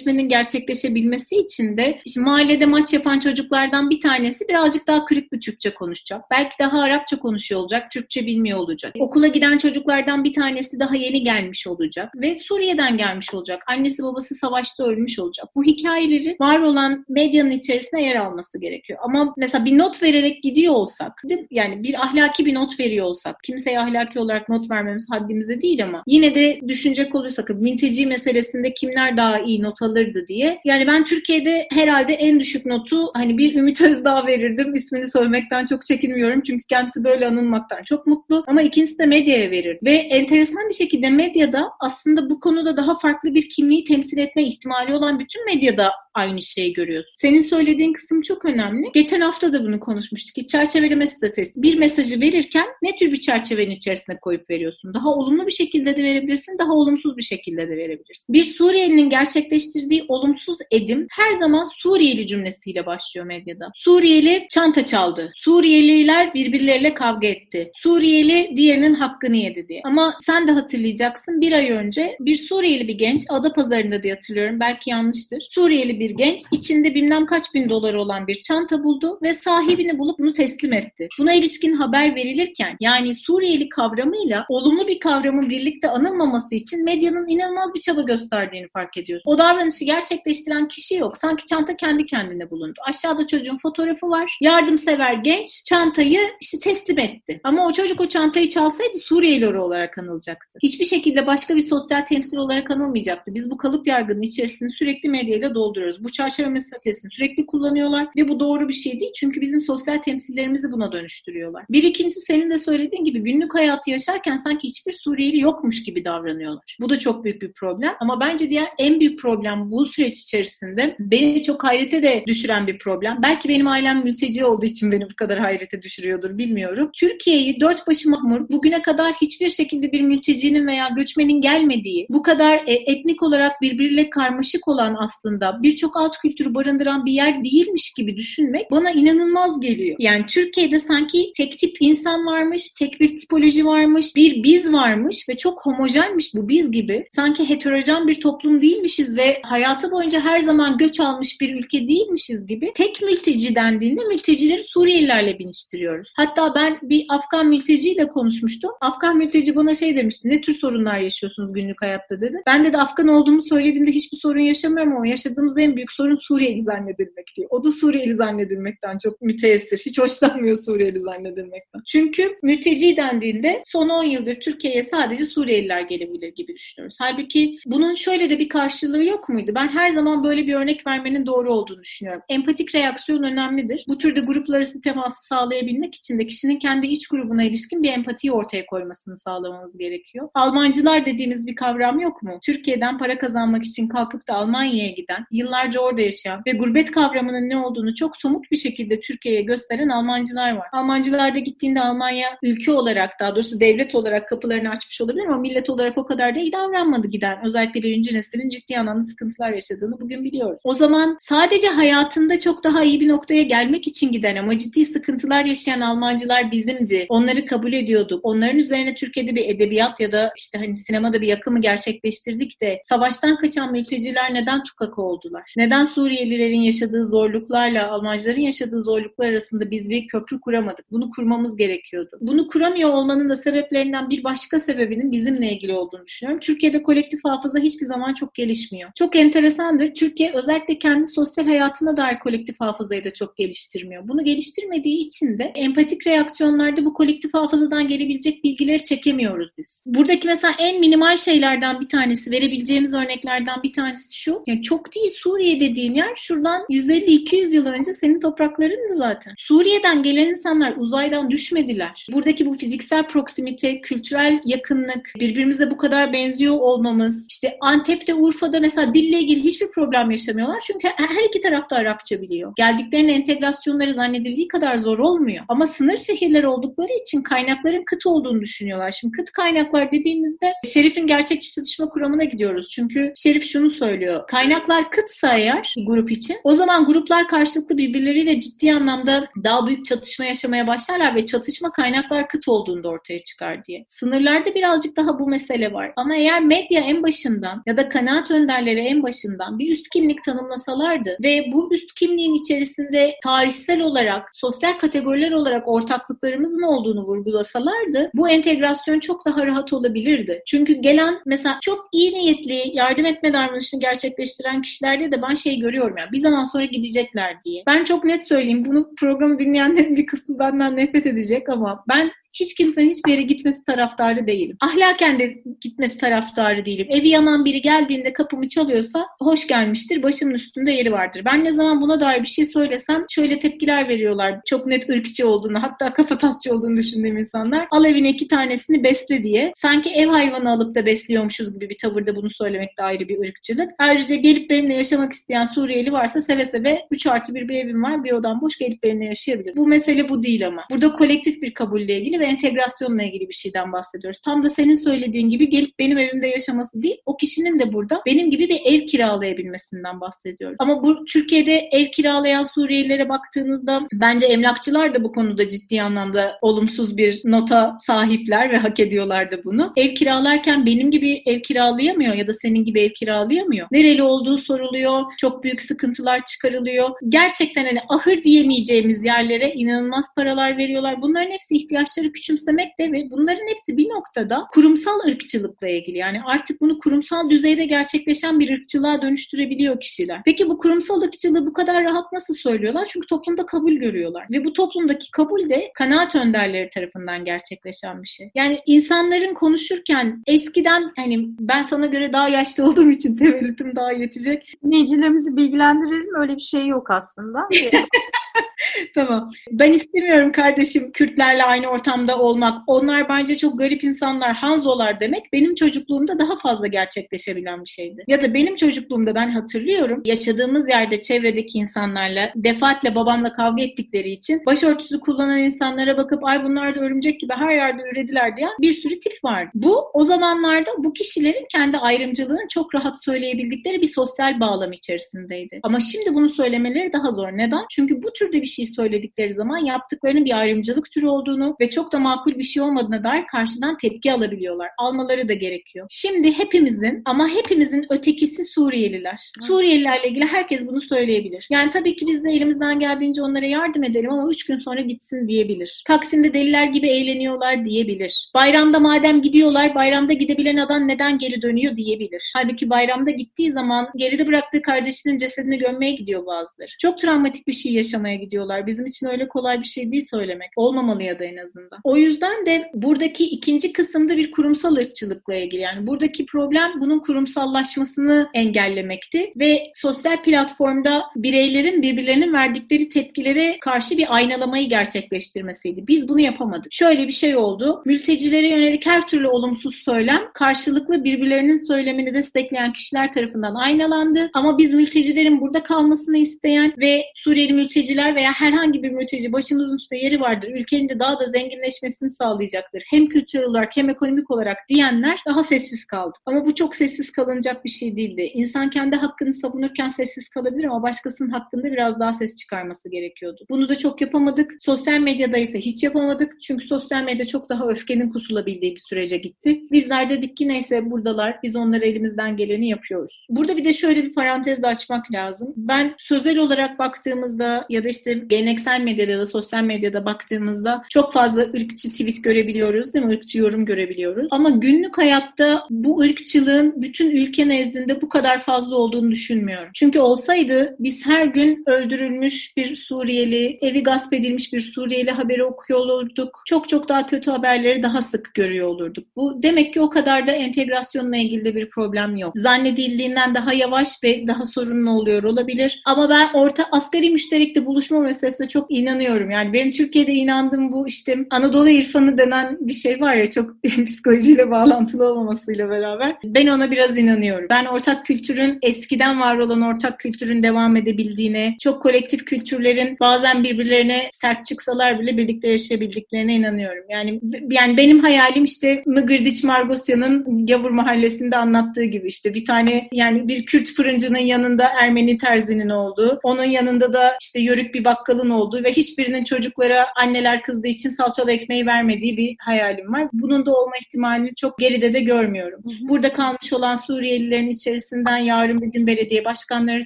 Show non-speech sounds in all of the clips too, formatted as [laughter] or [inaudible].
Sosyalleşmenin gerçekleşebilmesi için de işte mahallede maç yapan çocuklardan bir tanesi birazcık daha kırık bir Türkçe konuşacak. Belki daha Arapça konuşuyor olacak, Türkçe bilmiyor olacak. Okula giden çocuklardan bir tanesi daha yeni gelmiş olacak ve Suriye'den gelmiş olacak. Annesi babası savaşta ölmüş olacak. Bu hikayeleri var olan medyanın içerisine yer alması gerekiyor. Ama mesela bir not vererek gidiyor olsak, yani bir ahlaki bir not veriyor olsak, kimseye ahlaki olarak not vermemiz haddimizde değil ama yine de düşünecek olursak mülteci meselesinde kimler daha iyi not alırdı diye. Yani ben Türkiye'de herhalde en düşük notu hani bir Ümit Özdağ verirdim. İsmini söylemekten çok çekinmiyorum çünkü kendisi böyle anılmaktan çok mutlu. Ama ikincisi de medyaya verir. Ve enteresan bir şekilde medyada aslında bu konuda daha farklı bir kimliği temsil etme ihtimali olan bütün medyada aynı şeyi görüyorsun. Senin söylediğin kısım çok önemli. Geçen hafta da bunu konuşmuştuk ki çerçeveleme stratejisi. Bir mesajı verirken ne tür bir çerçevenin içerisine koyup veriyorsun? Daha olumlu bir şekilde de verebilirsin, daha olumsuz bir şekilde de verebilirsin. Bir Suriyelinin gerçekleştirdiği olumsuz edim her zaman Suriyeli cümlesiyle başlıyor medyada. Suriyeli çanta çaldı. Suriyeliler birbirleriyle kavga etti. Suriyeli diğerinin hakkını yedi diye. Ama sen de hatırlayacaksın bir ay önce bir Suriyeli bir genç Adapazarı'nda diye hatırlıyorum belki yanlıştır. Suriyeli bir genç içinde bilmem kaç bin dolar olan bir çanta buldu ve sahibini bulup bunu teslim etti. Buna ilişkin haber verilirken yani Suriyeli kavramıyla olumlu bir kavramın birlikte anılmaması için medyanın inanılmaz bir çaba gösterdiğini fark ediyoruz. O davranışı gerçekleştiren kişi yok. Sanki çanta kendi kendine bulundu. Aşağıda çocuğun fotoğrafı var. Yardımsever genç çantayı işte teslim etti. Ama o çocuk o çantayı çalsaydı Suriyeli olarak anılacaktı. Hiçbir şekilde başka bir sosyal temsil olarak anılmayacaktı. Biz bu kalıp yargının içerisini sürekli medyayla dolduruyoruz. Bu çerçeve stratejisini sürekli kullanıyorlar ve bu doğru bir şey değil. Çünkü bizim sosyal temsillerimizi buna dönüştürüyorlar. Bir ikincisi senin de söylediğin gibi günlük hayatı yaşarken sanki hiçbir Suriyeli yokmuş gibi davranıyorlar. Bu da çok büyük bir problem. Ama bence diğer en büyük problem bu süreç içerisinde beni çok hayrete de düşüren bir problem. Belki benim ailem mülteci olduğu için beni bu kadar hayrete düşürüyordur bilmiyorum. Türkiye'yi dört başı mahmur bugüne kadar hiçbir şekilde bir mültecinin veya göçmenin gelmediği, bu kadar e, etnik olarak birbiriyle karmaşık olan aslında birçok alt kültürü barındıran bir yer değilmiş gibi düşünmek bana inanılmaz geliyor. Yani Türkiye'de sanki tek tip insan varmış, tek bir tipoloji varmış, bir biz varmış ve çok homojenmiş bu biz gibi. Sanki heterojen bir toplum değilmişiz ve hayatı boyunca her zaman göç almış bir ülke değilmişiz gibi. Tek mülteci dendiğinde mültecileri Suriyelilerle biniştiriyoruz. Hatta ben bir Afgan mülteciyle konuşmuştum. Afgan mülteci bana şey demişti. Ne tür sorunlar yaşıyorsunuz günlük hayatta dedi. Ben de, Afgan olduğumu söylediğimde hiçbir sorun yaşamıyorum ama yaşadığımız en büyük sorun Suriyeli zannedilmek diye. O da Suriyeli zannedilmekten çok müteessir. Hiç hoşlanmıyor Suriyeli zannedilmekten. Çünkü mülteci dendiğinde son 10 yıldır Türkiye'ye sadece Suriyeliler gelebilir gibi düşünüyoruz. Halbuki bunun şöyle de bir karşılığı yok muydu? Ben her zaman böyle bir örnek vermenin doğru olduğunu düşünüyorum. Empatik reaksiyon önemlidir. Bu türde gruplar arası teması sağlayabilmek için de kişinin kendi iç grubuna ilişkin bir empatiyi ortaya koymasını sağlamamız gerekiyor. Almancılar dediğimiz bir kavram yok mu? Türkiye'den para kazanmak için kalkıp da Almanya'ya giden, yıllarca orada yaşayan ve gurbet kavramının ne olduğunu çok somut bir şekilde Türkiye'ye gösteren Almancılar var. Almancılar da gittiğinde Almanya ülke olarak daha doğrusu devlet olarak kapılarını açmış olabilir ama millet olarak o kadar da iyi davranmadı giden. Özellikle birinci neslin ciddi anlamda sıkıntılar yaşadığını bugün biliyoruz. O zaman sadece hayatında çok daha iyi bir noktaya gelmek için giden ama ciddi sıkıntılar yaşayan Almancılar bizimdi. Onları kabul ediyorduk. Onların üzerine Türkiye'de bir edebiyat ya da işte hani sinemada bir yakımı gerçekleştirdik de savaştan kaçan mülteciler neden tukaka oldular? Neden Suriyelilerin yaşadığı zorluklarla Almancıların yaşadığı zorluklar arasında biz bir köprü kuramadık? Bunu kurmamız gerekiyordu. Bunu kuramıyor olmanın da sebeplerinden bir başka sebebinin bizimle ilgili olduğunu düşünüyorum. Türkiye'de kolektif hafıza hiçbir zaman çok gelişmiyor. Çok enteresandır. Türkiye özellikle kendi sosyal hayatına dair kolektif hafızayı da çok geliştirmiyor. Bunu geliştirmediği için de empatik reaksiyonlarda bu kolektif hafızadan gelebilecek bilgileri çekemiyoruz biz. Buradaki mesela en minimal şeylerden bir tanesi, verebileceğimiz örneklerden bir tanesi şu. Yani çok değil Suriye dediğin yer şuradan 150-200 yıl önce senin topraklarındı zaten. Suriye'den gelen insanlar uzaydan düşmediler. Buradaki bu fiziksel proximite, kültürel yakınlık, birbirimize bu kadar benziyor olmamız, işte Antep'te, Urfa'da mesela dille ilgili hiçbir problem yaşamıyorlar. Çünkü her iki tarafta Arapça biliyor. Geldiklerinde entegrasyonları zannedildiği kadar zor olmuyor. Ama sınır şehirler oldukları için kaynakların kıt olduğunu düşünüyorlar. Şimdi kıt kaynaklar dediğimizde Şerif'in gerçekçi çatışma kuramına gidiyoruz. Çünkü Şerif şunu söylüyor. Kaynaklar kıtsa olursa eğer grup için o zaman gruplar karşılıklı birbirleriyle ciddi anlamda daha büyük çatışma yaşamaya başlarlar ve çatışma kaynaklar kıt olduğunda ortaya çıkar diye. Sınırlarda birazcık daha bu mesele var. Ama eğer medya en başından ya da kanaat önderleri en başından bir üst kimlik tanımlasalardı ve bu üst kimliğin içerisinde tarihsel olarak, sosyal kategoriler olarak ortaklıklarımızın olduğunu vurgulasalardı bu entegrasyon çok daha rahat olabilirdi. Çünkü gelen mesela çok iyi niyetli yardım etme davranışını gerçekleştiren kişilerde de ben şey görüyorum yani bir zaman sonra gidecekler diye. Ben çok net söyleyeyim bunu programı dinleyenlerin bir kısmı benden nefret edecek ama ben hiç kimsenin hiçbir yere gitmesi taraftarı değilim. Ahlaken de gitmesi taraftarı değilim. Evi yanan biri geldiğinde kapımı çalıyorsa hoş gelmiştir, başımın üstünde yeri vardır. Ben ne zaman buna dair bir şey söylesem şöyle tepkiler veriyorlar. Çok net ırkçı olduğunu, hatta kafatasçı olduğunu düşündüğüm insanlar. Al evine iki tanesini besle diye. Sanki ev hayvanı alıp da besliyormuşuz gibi bir tavırda bunu söylemek de ayrı bir ırkçılık. Ayrıca gelip benimle yaşamak isteyen Suriyeli varsa seve seve 3 artı bir bir evim var, bir odam boş gelip benimle yaşayabilir. Bu mesele bu değil ama. Burada kolektif bir kabulle ilgili ve entegrasyonla ilgili bir şeyden bahsediyoruz. Tam da senin söylediğin gibi gelip benim evimde yaşaması değil, o kişinin de burada benim gibi bir ev kiralayabilmesinden bahsediyoruz. Ama bu Türkiye'de ev kiralayan Suriyelilere baktığınızda bence emlakçılar da bu konuda ciddi anlamda olumsuz bir nota sahipler ve hak ediyorlar da bunu. Ev kiralarken benim gibi ev kiralayamıyor ya da senin gibi ev kiralayamıyor. Nereli olduğu soruluyor, çok büyük sıkıntılar çıkarılıyor. Gerçekten hani ahır diyemeyeceğimiz yerlere inanılmaz paralar veriyorlar. Bunların hepsi ihtiyaçları küçümsemekle ve bunların hepsi bir noktada kurumsal ırkçılıkla ilgili. Yani artık bunu kurumsal düzeyde gerçekleşen bir ırkçılığa dönüştürebiliyor kişiler. Peki bu kurumsal ırkçılığı bu kadar rahat nasıl söylüyorlar? Çünkü toplumda kabul görüyorlar. Ve bu toplumdaki kabul de kanaat önderleri tarafından gerçekleşen bir şey. Yani insanların konuşurken eskiden hani ben sana göre daha yaşlı olduğum için tevellütüm daha yetecek. Dinleyicilerimizi bilgilendirelim. Öyle bir şey yok aslında. [laughs] [laughs] tamam. Ben istemiyorum kardeşim Kürtlerle aynı ortamda olmak. Onlar bence çok garip insanlar, Hanzolar demek benim çocukluğumda daha fazla gerçekleşebilen bir şeydi. Ya da benim çocukluğumda ben hatırlıyorum yaşadığımız yerde çevredeki insanlarla defaatle babamla kavga ettikleri için başörtüsü kullanan insanlara bakıp ay bunlar da örümcek gibi her yerde ürediler diye bir sürü tip var. Bu o zamanlarda bu kişilerin kendi ayrımcılığını çok rahat söyleyebildikleri bir sosyal bağlam içerisindeydi. Ama şimdi bunu söylemeleri daha zor. Neden? Çünkü bu türde bir şey söyledikleri zaman yaptıklarının bir ayrımcılık türü olduğunu ve çok da makul bir şey olmadığına dair karşıdan tepki alabiliyorlar. Almaları da gerekiyor. Şimdi hepimizin ama hepimizin ötekisi Suriyeliler. Suriyelilerle ilgili herkes bunu söyleyebilir. Yani tabii ki biz de elimizden geldiğince onlara yardım edelim ama üç gün sonra gitsin diyebilir. Taksim'de deliler gibi eğleniyorlar diyebilir. Bayramda madem gidiyorlar bayramda gidebilen adam neden geri dönüyor diyebilir. Halbuki bayramda gittiği zaman geride bıraktığı kardeşinin cesedini gömmeye gidiyor bazıları. Çok travmatik bir şey yaşamaya gidiyorlar. Bizim için öyle kolay bir şey değil söylemek. Olmamalı ya da en azında. O yüzden de buradaki ikinci kısımda bir kurumsal ırkçılıkla ilgili. Yani buradaki problem bunun kurumsallaşmasını engellemekti ve sosyal platformda bireylerin birbirlerinin verdikleri tepkilere karşı bir aynalamayı gerçekleştirmesiydi. Biz bunu yapamadık. Şöyle bir şey oldu. Mültecilere yönelik her türlü olumsuz söylem karşılıklı birbirlerinin söylemini destekleyen kişiler tarafından aynalandı. Ama biz mültecilerin burada kalmasını isteyen ve Suriyeli mülteciler veya herhangi bir mülteci başımızın üstte yeri vardır, ülkenin de daha da zenginleşmesini sağlayacaktır. Hem kültürel olarak hem ekonomik olarak diyenler daha sessiz kaldı. Ama bu çok sessiz kalınacak bir şey değildi. İnsan kendi hakkını savunurken sessiz kalabilir ama başkasının hakkında biraz daha ses çıkarması gerekiyordu. Bunu da çok yapamadık. Sosyal medyada ise hiç yapamadık. Çünkü sosyal medya çok daha öfkenin kusulabildiği bir sürece gitti. Bizler dedik ki neyse buradalar. Biz onlara elimizden geleni yapıyoruz. Burada bir de şöyle bir parantez de açmak lazım. Ben sözel olarak baktığımızda ya da işte geleneksel medyada ya da sosyal medyada baktığımızda çok fazla ırkçı tweet görebiliyoruz değil mi? Irkçı yorum görebiliyoruz. Ama günlük hayatta bu ırkçılığın bütün ülke nezdinde bu kadar fazla olduğunu düşünmüyorum. Çünkü olsaydı biz her gün öldürülmüş bir Suriyeli, evi gasp edilmiş bir Suriyeli haberi okuyor olurduk. Çok çok daha kötü haberleri daha sık görüyor olurduk. Bu demek ki o kadar da entegrasyonla ilgili de bir problem yok. Zannedildiğinden daha yavaş ve daha sorunlu oluyor olabilir. Ama ben orta asgari müşterekte buluşma meselesine çok inanıyorum. Yani benim Türkiye'de inandığım bu işte Anadolu irfanı denen bir şey var ya çok [laughs] psikolojiyle bağlantılı olmamasıyla beraber. Ben ona biraz inanıyorum. Ben ortak kültürün eskiden var olan ortak kültürün devam edebildiğine, çok kolektif kültürlerin bazen birbirlerine sert çıksalar bile birlikte yaşayabildiklerine inanıyorum. Yani yani benim hayalim işte Mıgırdiç Margosya'nın Gavur Mahallesi'nde anlattığı gibi işte bir tane yani bir Kürt fırıncının yanında Ermeni terzinin olduğu, onun yanında da işte yörük bir bakkalın olduğu ve hiçbirinin çocuklara anneler kızdığı için salçalı ekmeği vermediği bir hayalim var. Bunun da olma ihtimalini çok geride de görmüyorum. Burada kalmış olan Suriyelilerin içerisinden yarın bir gün belediye başkanları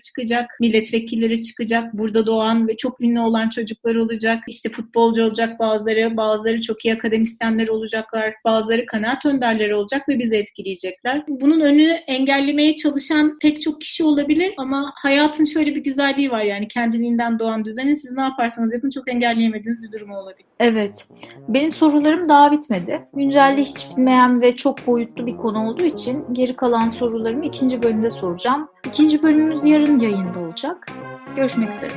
çıkacak, milletvekilleri çıkacak, burada doğan ve çok ünlü olan çocuklar olacak, işte futbolcu olacak bazıları, bazıları çok iyi akademisyenler olacaklar, bazıları kanaat önderleri olacak ve bizi etkileyecekler. Bunun önünü engellemeye çalışan pek çok kişi olabilir ama hayatın şöyle bir güzelliği var yani kendiliğinden doğan düzenin siz ne yaparsanız yapın çok engelleyemediğiniz bir durum olabilir. Evet. Benim sorularım daha bitmedi. Güncelliği hiç bilmeyen ve çok boyutlu bir konu olduğu için geri kalan sorularımı ikinci bölümde soracağım. İkinci bölümümüz yarın yayında olacak. Görüşmek üzere.